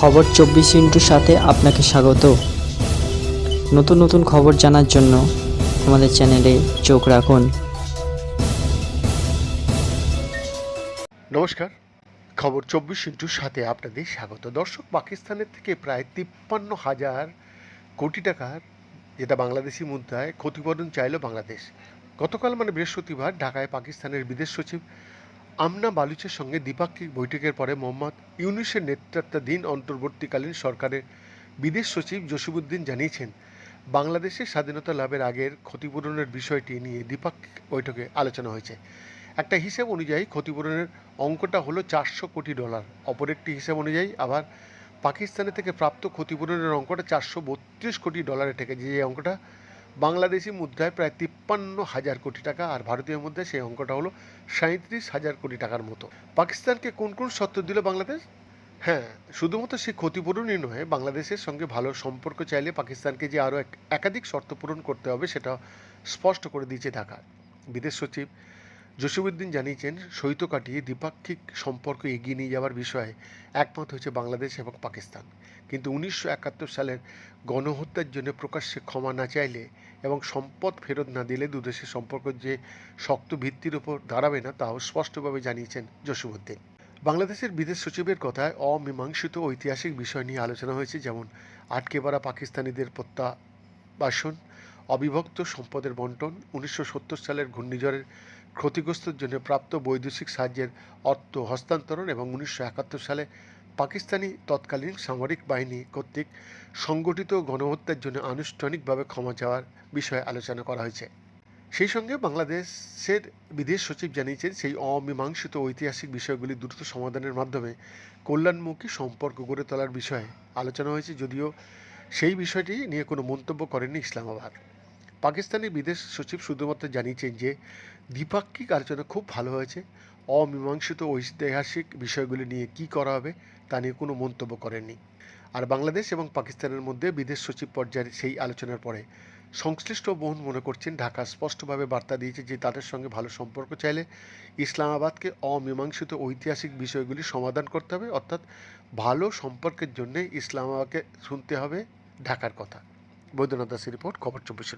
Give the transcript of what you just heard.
খবর চব্বিশ ইন্টুর সাথে আপনাকে স্বাগত। নতুন নতুন খবর জানার জন্য আমাদের চ্যানেলে চোখ রাখুন। নমস্কার। খবর চব্বিশ ইন্টুর সাথে আপনাদের স্বাগত। দর্শক, পাকিস্তানের থেকে প্রায় তিপ্পান্ন হাজার কোটি টাকার যেটা বাংলাদেশি মুদ্রায় ক্ষতিপূরণ চাইল বাংলাদেশ। গতকাল মানে বৃহস্পতিবার ঢাকায় পাকিস্তানের বিদেশ সচিব আমনা বালুচের সঙ্গে দ্বিপাক্ষিক বৈঠকের পরে মোহাম্মদ ইউনুসের নেতৃত্বাধীন অন্তর্বর্তীকালীন সরকারের বিদেশ সচিব জসিমুদ্দিন জানিয়েছেন বাংলাদেশের স্বাধীনতা লাভের আগের ক্ষতিপূরণের বিষয়টি নিয়ে দ্বিপাক্ষিক বৈঠকে আলোচনা হয়েছে। একটা হিসেব অনুযায়ী ক্ষতিপূরণের অঙ্কটা হলো চারশো কোটি ডলার, অপর একটি হিসাব অনুযায়ী আবার পাকিস্তানের থেকে প্রাপ্ত ক্ষতিপূরণের অঙ্কটা চারশো বত্রিশ কোটি ডলারে ঠেকেছে। যে অঙ্কটা বাংলাদেশি মুদ্রায় প্রায় তিপ্পান্ন হাজার কোটি টাকা আর ভারতীয় মুদ্রায় সেই অঙ্কটা হলো সাঁত্রিশ হাজার কোটি টাকার মতো। পাকিস্তানকে কোন কোন শর্ত দিল বাংলাদেশ? হ্যাঁ শুধুমাত্র সেই ক্ষতিপূরণই নয়, বাংলাদেশের সঙ্গে ভালো সম্পর্ক চাইলে পাকিস্তানকে যে আরও এক, একাধিক শর্ত পূরণ করতে হবে সেটা স্পষ্ট করে দিয়েছে ঢাকা। বিদেশ সচিব জসিমুদ্দিন জানিয়েছেন, সৈত কাটিয়ে দ্বিপাক্ষিক সম্পর্ক এগিয়ে নিয়ে যাওয়ার বিষয়ে একমত হয়েছে বাংলাদেশ এবং পাকিস্তান। কিন্তু উনিশশো একাত্তর সালের গণহত্যার জন্য প্রকাশ্যে ক্ষমা না চাইলে এবং সম্পদ ফেরত না দিলে দুদেশের সম্পর্ক যে শক্ত ভিত্তির উপর দাঁড়াবে না, তাও স্পষ্টভাবে জানিয়েছেন জসিমুদ্দিন বাংলাদেশের বিদেশ সচিবের কথায় অমীমাংসিত ঐতিহাসিক বিষয় নিয়ে আলোচনা হয়েছে, যেমন আটকে পড়া পাকিস্তানিদের প্রত্যাবাসন, অবিভক্ত সম্পদের বন্টন, উনিশশো সত্তর সালের ঘূর্ণিঝড়ের ক্ষতিগ্রস্তর জন্য প্রাপ্ত বৈদেশিক সাহায্যের অর্থ হস্তান্তরণ এবং উনিশশো একাত্তর সালে পাকিস্তানি তৎকালীন সামরিক বাহিনী কর্তৃক সংগঠিত গণহত্যার জন্য আনুষ্ঠানিকভাবে ক্ষমা চাওয়ার বিষয়ে আলোচনা করা হয়েছে। সেই সঙ্গে বাংলাদেশের বিদেশ সচিব জানিয়েছেন, সেই অমীমাংসিত ঐতিহাসিক বিষয়গুলি দ্রুত সমাধানের মাধ্যমে কল্যাণমুখী সম্পর্ক গড়ে তোলার বিষয়ে আলোচনা হয়েছে, যদিও সেই বিষয়টি নিয়ে কোনো মন্তব্য করেনি ইসলামাবাদ। পাকিস্তানের বিদেশ সচিব শুধুমাত্র জানিয়েছেন যে, দ্বিপাক্ষিক আলোচনা খুব ভালো হয়েছে। অমীমাংসিত ঐতিহাসিক বিষয়গুলি নিয়ে কি করা হবে তা নিয়ে কোনো মন্তব্য করেননি। আর বাংলাদেশ এবং পাকিস্তানের মধ্যে বিদেশ সচিব পর্যায়ের সেই আলোচনার পরে সংশ্লিষ্ট বহুন মনে করছেন, ঢাকা স্পষ্টভাবে বার্তা দিয়েছে যে তাদের সঙ্গে ভালো সম্পর্ক চাইলে ইসলামাবাদকে অমীমাংসিত ঐতিহাসিক বিষয়গুলি সমাধান করতে হবে, অর্থাৎ ভালো সম্পর্কের জন্য ইসলামাবাদকে শুনতে হবে ঢাকার কথা। বৈদ্যনাথ দাসের রিপোর্ট, খবর চব্বিশ